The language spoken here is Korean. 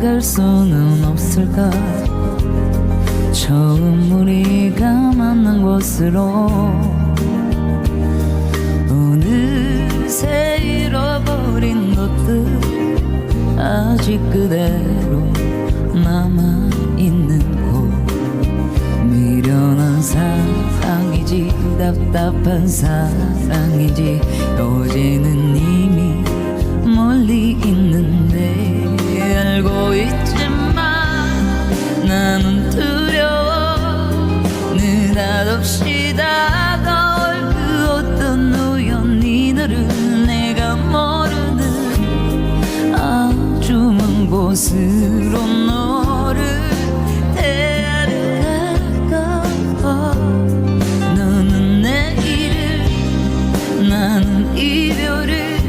다가갈 수는 없을까? 처음 우리가 만난 곳으로 어느새 잃어버린 것들 아직 그대로 남아있는 곳. 미련한 사랑이지 답답한 사랑이지 알고 있지만 나는 두려워. 느닷없이 다가올 그 어떤 우연히 너를 내가 모르는 아주 먼 곳으로 너를 데려갈까 봐 너는 내 일을 나는 이별을